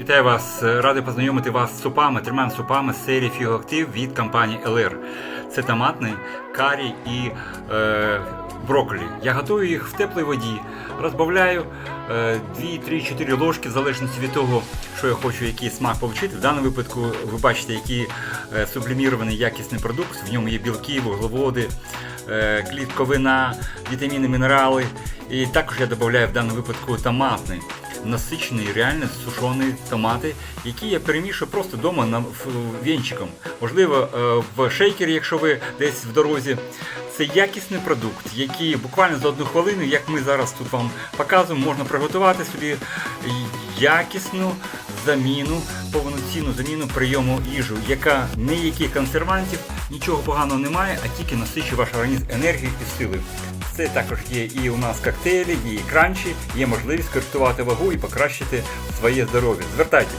Вітаю вас! Радий познайомити вас з супами, трьома супами з серії Фігоактив від компанії LR. Це томатний, карі і е, брокколі. Я готую їх в теплій воді, розбавляю е, 2-3-4 ложки, в залежності від того, що я хочу, який смак отримати. В даному випадку ви бачите, який е, сублімірований якісний продукт. В ньому є білки, вуглеводи, е, клітковина, вітаміни, мінерали. І також я додаю в даному випадку томатний насичений, реально сушені томати, які я перемішую просто вдома на, вінчиком. Можливо, е, в шейкері, якщо ви десь в дорозі. Це якісний продукт, який буквально за одну хвилину, як ми зараз тут вам показуємо, можна приготувати собі якісну заміну, повноцінну заміну прийому їжу, яка ніяких консервантів, нічого поганого немає, а тільки насичує ваш організм енергією і силою. Це також є і у нас коктейлі, і кранчі, є можливість коректувати вагу і покращити своє здоров'я. Звертайтесь.